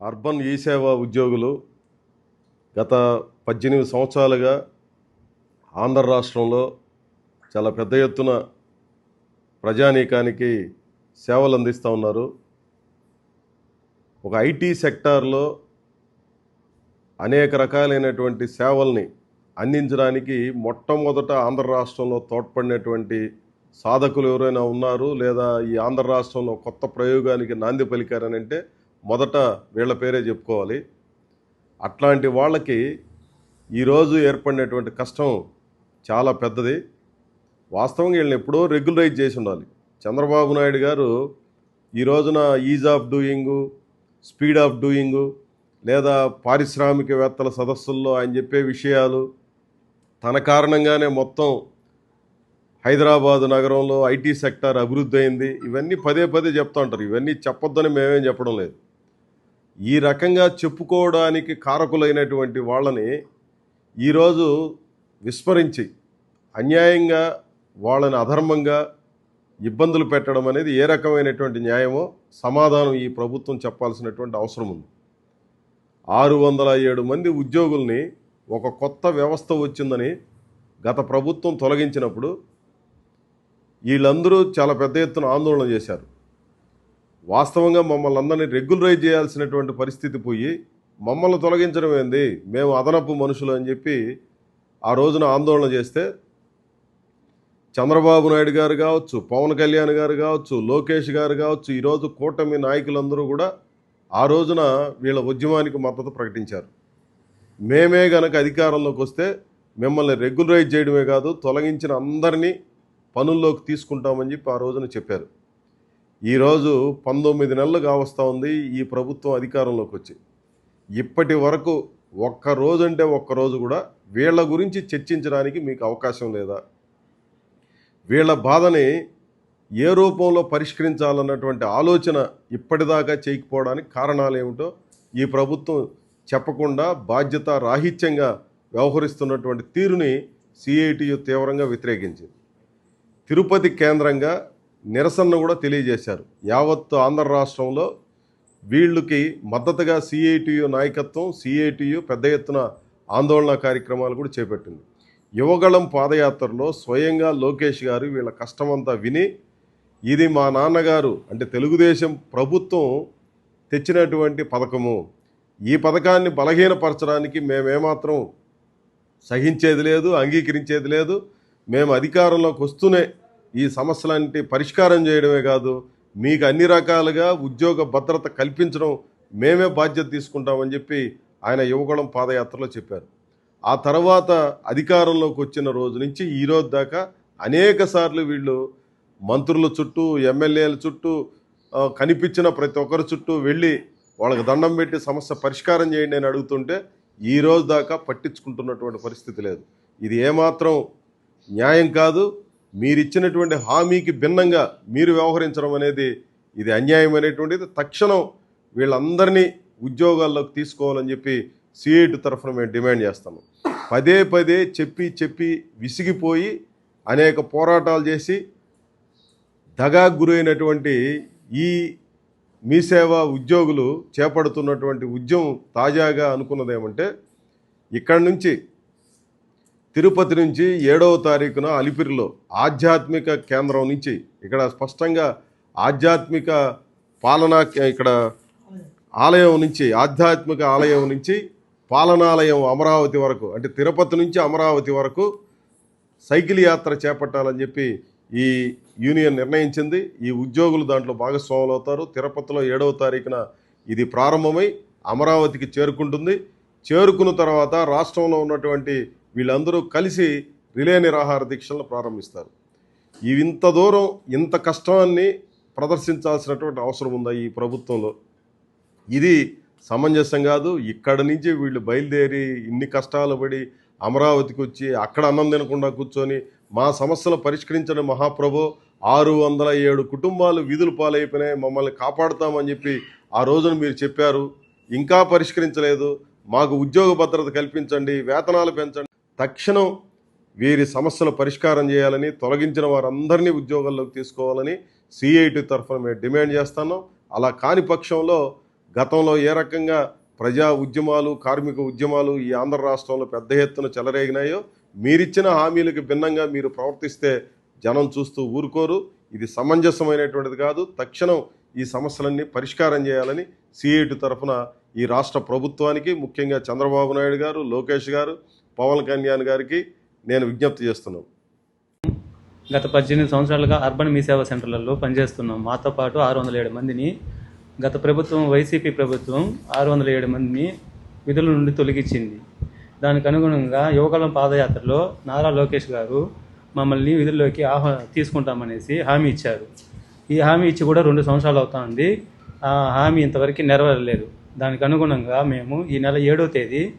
Urban ఈ సేవ ఉద్యోగులు గత పద్దెనిమిది సంవత్సరాలుగా ఆంధ్ర రాష్ట్రంలో చాలా పెద్ద ఎత్తున ప్రజానీకానికి సేవలు అందిస్తూ ఉన్నారు. ఒక ఐటీ సెక్టార్లో అనేక రకాలైనటువంటి సేవల్ని అందించడానికి మొట్టమొదట ఆంధ్ర రాష్ట్రంలో తోడ్పడినటువంటి సాధకులు ఎవరైనా ఉన్నారు లేదా ఈ ఆంధ్ర రాష్ట్రంలో కొత్త ప్రయోగానికి నాంది పలికారని అంటే మొదట వీళ్ళ పేరే చెప్పుకోవాలి. అట్లాంటి వాళ్ళకి ఈరోజు ఏర్పడినటువంటి కష్టం చాలా పెద్దది. వాస్తవంగా వీళ్ళని ఎప్పుడో రెగ్యులరైజ్ చేసి ఉండాలి. చంద్రబాబు నాయుడు గారు ఈ రోజున ease of doing speed of doing లేదా పారిశ్రామికవేత్తల సదస్సుల్లో ఆయన చెప్పే విషయాలు తన కారణంగానే మొత్తం హైదరాబాద్ నగరంలో ఐటీ సెక్టార్ అభివృద్ధి అయింది. ఇవన్నీ పదే పదే చెప్తా ఉంటారు. ఇవన్నీ చెప్పొద్దని మేమేం చెప్పడం లేదు. ఈ రకంగా చెప్పుకోవడానికి కారకులైనటువంటి వాళ్ళని ఈరోజు విస్మరించి అన్యాయంగా వాళ్ళని అధర్మంగా ఇబ్బందులు పెట్టడం అనేది ఏ రకమైనటువంటి న్యాయమో సమాధానం ఈ ప్రభుత్వం చెప్పాల్సినటువంటి అవసరం ఉంది. ఆరు వందల ఏడు మంది ఉద్యోగుల్ని ఒక కొత్త వ్యవస్థ వచ్చిందని గత ప్రభుత్వం తొలగించినప్పుడు వీళ్ళందరూ చాలా పెద్ద ఎత్తున ఆందోళన చేశారు. వాస్తవంగా మమ్మల్ని అందరినీ రెగ్యులరైజ్ చేయాల్సినటువంటి పరిస్థితి పోయి మమ్మల్ని తొలగించడం ఏంది? మేము అదనపు మనుషులు అని చెప్పి ఆ రోజున ఆందోళన చేస్తే చంద్రబాబు నాయుడు గారు కావచ్చు పవన్ కళ్యాణ్ గారు కావచ్చు లోకేష్ గారు కావచ్చు ఈరోజు కూటమి నాయకులందరూ కూడా ఆ రోజున వీళ్ళ ఉద్యమానికి మద్దతు ప్రకటించారు. మేమే గనక అధికారంలోకి వస్తే మిమ్మల్ని రెగ్యులరైజ్ చేయడమే కాదు తొలగించిన అందరినీ పనుల్లోకి తీసుకుంటామని చెప్పి ఆ రోజున చెప్పారు. ఈరోజు పంతొమ్మిది నెలలు కావస్తూ ఉంది ఈ ప్రభుత్వం అధికారంలోకి వచ్చి. ఇప్పటి వరకు ఒక్క రోజు అంటే ఒక్క రోజు కూడా వీళ్ళ గురించి చర్చించడానికి మీకు అవకాశం లేదా? వీళ్ళ బాధని ఏ రూపంలో పరిష్కరించాలన్నటువంటి ఆలోచన ఇప్పటిదాకా చేయకపోవడానికి కారణాలు ఏమిటో ఈ ప్రభుత్వం చెప్పకుండా బాధ్యత రాహిత్యంగా వ్యవహరిస్తున్నటువంటి తీరుని సిఐటియు తీవ్రంగా వ్యతిరేకించింది. తిరుపతి కేంద్రంగా నిరసన కూడా తెలియజేశారు. యావత్తు ఆంధ్ర రాష్ట్రంలో వీళ్ళకి మద్దతుగా సిఐటియు నాయకత్వం సిఐటియు పెద్ద ఎత్తున ఆందోళన కార్యక్రమాలు కూడా చేపట్టింది. యువగళం పాదయాత్రలో స్వయంగా లోకేష్ గారు వీళ్ళ కష్టమంతా విని ఇది మా నాన్నగారు అంటే తెలుగుదేశం ప్రభుత్వం తెచ్చినటువంటి పథకము. ఈ పథకాన్ని బలహీనపరచడానికి మేమేమాత్రం సహించేది లేదు అంగీకరించేది లేదు. మేము అధికారంలోకి వస్తూనే ఈ సమస్యలన్నిటి పరిష్కారం చేయడమే కాదు మీకు అన్ని రకాలుగా ఉద్యోగ భద్రత కల్పించడం మేమే బాధ్యత తీసుకుంటామని చెప్పి ఆయన యువకుళం పాదయాత్రలో చెప్పారు. ఆ తర్వాత అధికారంలోకి వచ్చిన రోజు నుంచి ఈ రోజు దాకా అనేక సార్లు వీళ్ళు మంత్రుల చుట్టూ ఎమ్మెల్యేల చుట్టూ కనిపించిన ప్రతి ఒక్కరి చుట్టూ వెళ్ళి వాళ్ళకి దండం పెట్టి సమస్య పరిష్కారం చేయండి అని అడుగుతుంటే ఈ రోజు దాకా పట్టించుకుంటున్నటువంటి పరిస్థితి లేదు. ఇది ఏమాత్రం న్యాయం కాదు మీరిచ్చినటువంటి హామీకి భిన్నంగా మీరు వ్యవహరించడం అనేది ఇది అన్యాయం అనేటువంటిది తక్షణం వీళ్ళందరినీ ఉద్యోగాల్లోకి తీసుకోవాలని చెప్పి సిఐటి తరఫున మేము డిమాండ్ చేస్తాము. పదే పదే చెప్పి చెప్పి విసిగిపోయి అనేక పోరాటాలు చేసి దగా గురైనటువంటి ఈ మీ సేవ ఉద్యోగులు చేపడుతున్నటువంటి ఉద్యమం తాజాగా అనుకున్నదేమంటే ఇక్కడ ఇక్కడి నుంచి తిరుపతి నుంచి ఏడవ తారీఖున అలిపిరిలో ఆధ్యాత్మిక కేంద్రం నుంచి ఇక్కడ స్పష్టంగా ఆధ్యాత్మిక పాలనా ఇక్కడ ఆలయం నుంచి ఆధ్యాత్మిక ఆలయం నుంచి పాలనాలయం అమరావతి వరకు అంటే తిరుపతి నుంచి అమరావతి వరకు సైకిల్ యాత్ర చేపట్టాలని చెప్పి ఈ యూనియన్ నిర్ణయించింది. ఈ ఉద్యోగులు దాంట్లో భాగస్వాములు అవుతారు. తిరుపతిలో ఏడవ తారీఖున ఇది ప్రారంభమై అమరావతికి చేరుకుంటుంది. చేరుకున్న తర్వాత రాష్ట్రంలో ఉన్నటువంటి వీళ్ళందరూ కలిసి రిలే నిరాహార దీక్షలను ప్రారంభిస్తారు. ఇవి ఇంత దూరం ఇంత కష్టాన్ని ప్రదర్శించాల్సినటువంటి అవసరం ఉందా ఈ ప్రభుత్వంలో? ఇది సమంజసం కాదు ఇక్కడ నుంచి వీళ్ళు బయలుదేరి ఇన్ని కష్టాలు పడి అమరావతికి వచ్చి అక్కడ అన్నం తినకుండా కూర్చొని మా సమస్యలు పరిష్కరించడం మహాప్రభు ఆరు వందల ఏడు కుటుంబాలు వీధులు పాలైపోయినాయి మమ్మల్ని కాపాడుతామని చెప్పి ఆ రోజున మీరు చెప్పారు. ఇంకా పరిష్కరించలేదు. మాకు ఉద్యోగ భద్రత కల్పించండి వేతనాలు పెంచండి. తక్షణం వీరి సమస్యలు పరిష్కారం చేయాలని తొలగించిన వారందరినీ ఉద్యోగాల్లోకి తీసుకోవాలని సిఐటి తరఫున మేము డిమాండ్ చేస్తున్నాం. అలా కాని పక్షంలో గతంలో ఏ రకంగా ప్రజా ఉద్యమాలు కార్మిక ఉద్యమాలు ఈ ఆంధ్ర రాష్ట్రంలో పెద్ద ఎత్తున చెలరేగినాయో మీరిచ్చిన హామీలకు భిన్నంగా మీరు ప్రవర్తిస్తే జనం చూస్తూ ఊరుకోరు. ఇది సమంజసమైనటువంటిది కాదు. తక్షణం ఈ సమస్యలన్నీ పరిష్కారం చేయాలని సిఐటి తరఫున ఈ రాష్ట్ర ప్రభుత్వానికి ముఖ్యంగా చంద్రబాబు నాయుడు గారు లోకేష్ గారు పవన్ కళ్యాణ్ గారికి నేను విజ్ఞప్తి చేస్తున్నాను గత పద్దెనిమిది సంవత్సరాలుగా అర్బన్ మీ సేవా సెంటర్లలో పనిచేస్తున్నాం. మాతో పాటు ఆరు వందల ఏడు మందిని గత ప్రభుత్వం వైసీపీ ప్రభుత్వం ఆరు వందల ఏడు మందిని విధుల నుండి తొలగించింది. దానికి అనుగుణంగా యువకులం పాదయాత్రలో నారా లోకేష్ గారు మమ్మల్ని విధుల్లోకి ఆహ్వా తీసుకుంటామనేసి హామీ ఇచ్చారు. ఈ హామీ ఇచ్చి కూడా రెండు సంవత్సరాలు అవుతుంది. ఆ హామీ ఇంతవరకు నెరవేరలేదు. దానికి అనుగుణంగా మేము ఈ నెల ఏడో తేదీ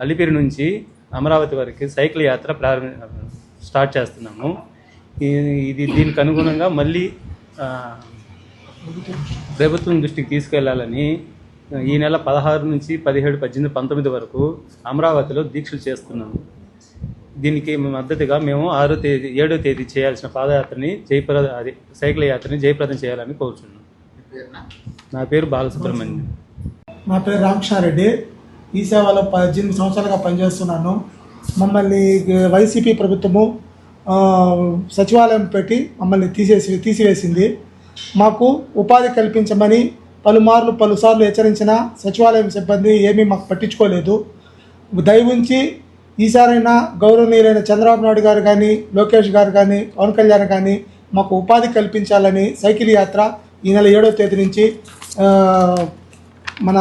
అలిపిరి నుంచి అమరావతి వరకు సైకిల్ యాత్ర ప్రారంభ స్టార్ట్ చేస్తున్నాము. ఇది దీనికి అనుగుణంగా మళ్ళీ ప్రభుత్వం దృష్టికి తీసుకెళ్ళాలని ఈ నెల పదహారు నుంచి పదిహేడు పద్దెనిమిది పంతొమ్మిది వరకు అమరావతిలో దీక్షలు చేస్తున్నాము దీనికి మద్దతుగా మేము ఆరో తేదీ ఏడో తేదీ చేయాల్సిన పాదయాత్రని జయప్రద అది సైకిల్ యాత్రని జయప్రదం చేయాలని కోరుచున్నాం. నా పేరు బాలసుబ్రహ్మణ్యం. నా పేరు రామకృష్ణారెడ్డి. ఈ సేవలో పద్దెనిమిది సంవత్సరాలుగా పనిచేస్తున్నాను. మమ్మల్ని వైసీపీ ప్రభుత్వము సచివాలయం పెట్టి మమ్మల్ని తీసేసి తీసివేసింది. మాకు ఉపాధి కల్పించమని పలుమార్లు పలుసార్లు హెచ్చరించిన సచివాలయం సిబ్బంది ఏమీ మాకు పట్టించుకోలేదు. దయవుంచి ఈసారైనా గౌరవనీయులైన చంద్రబాబు నాయుడు గారు కానీ లోకేష్ గారు కానీ పవన్ కళ్యాణ్ కానీ మాకు ఉపాధి కల్పించాలని సైకిల్ యాత్ర ఈ నెల ఏడవ తేదీ నుంచి మన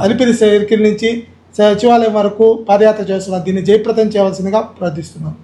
అలిపిరి సర్కిల్ నుంచి సచివాలయం వరకు పాదయాత్ర చేస్తున్నారు దీన్ని జయప్రదం చేయవలసిందిగా ప్రార్థిస్తున్నాం.